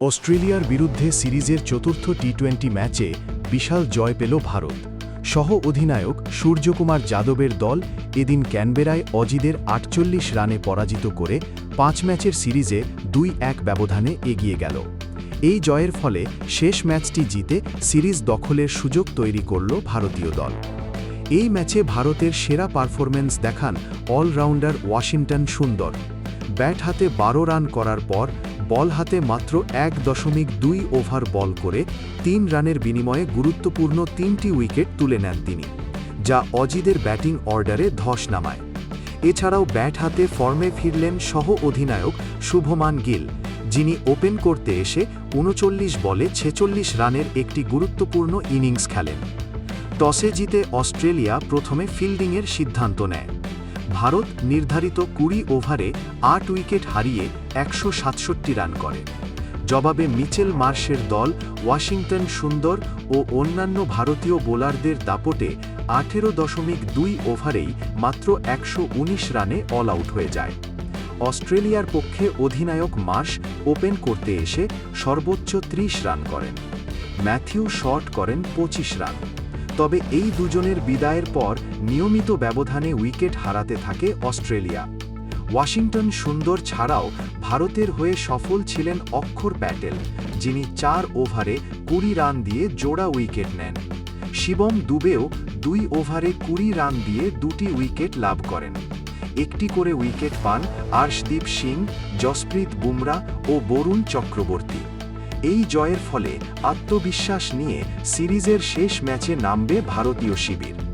অস্ট্রেলিয়ার বিরুদ্ধে সিরিজের চতুর্থ টি টোয়েন্টি ম্যাচে বিশাল জয় পেল ভারত। সহ অধিনায়ক সূর্যকুমার যাদবের দল এদিন ক্যানবেরায় অজিদের আটচল্লিশ রানে পরাজিত করে পাঁচ ম্যাচের সিরিজে দুই এক ব্যবধানে এগিয়ে গেল। এই জয়ের ফলে শেষ ম্যাচটি জিতে সিরিজ দখলের সুযোগ তৈরি করল ভারতীয় দল। এই ম্যাচে ভারতের সেরা পারফরম্যান্স দেখান অলরাউন্ডার ওয়াশিংটন সুন্দর। ব্যাট হাতে বারো রান করার পর বল হাতে মাত্র এক দশমিক দুই ওভার বল করে তিন রানের বিনিময়ে গুরুত্বপূর্ণ তিনটি উইকেট তুলে নেন তিনি, যা অজিদের ব্যাটিং অর্ডারে ধস নামায়। এছাড়াও ব্যাট হাতে ফর্মে ফিরলেন সহ অধিনায়ক শুভমান গিল, যিনি ওপেন করতে এসে উনচল্লিশ বলে ছেচল্লিশ রানের একটি গুরুত্বপূর্ণ ইনিংস খেলেন। টসে জিতে অস্ট্রেলিয়া প্রথমে ফিল্ডিংয়ের সিদ্ধান্ত নেয়। ভারত নির্ধারিত কুড়ি ওভারে আট উইকেট হারিয়ে একশো সাতষট্টি রান করে। জবাবে মিচেল মার্শের দল ওয়াশিংটন সুন্দর ও অন্যান্য ভারতীয় বোলারদের দাপটে আঠেরো দশমিক দুই ওভারেই মাত্র একশো উনিশ রানে অল আউট হয়ে যায়। অস্ট্রেলিয়ার পক্ষে অধিনায়ক মার্শ ওপেন করতে এসে সর্বোচ্চ ত্রিশ রান করেন। ম্যাথিউ শর্ট করেন পঁচিশ রান। তবে এই দুজনের বিদায়ের পর নিয়মিত ব্যবধানে উইকেট হারাতে থাকে অস্ট্রেলিয়া। ওয়াশিংটন সুন্দর ছাড়াও ভারতের হয়ে সফল ছিলেন অক্ষর প্যাটেল, যিনি চার ওভারে কুড়ি রান দিয়ে জোড়া উইকেট নেন। শিবম দুবেও দুই ওভারে কুড়ি রান দিয়ে দুটি উইকেট লাভ করেন। একটি করে উইকেট পান আর্শদীপ সিং, জসপ্রীত বুমরা ও বরুণ চক্রবর্তী। এই জয়ের ফলে আত্মবিশ্বাস নিয়ে সিরিজের শেষ ম্যাচে নামবে ভারতীয় শিবির।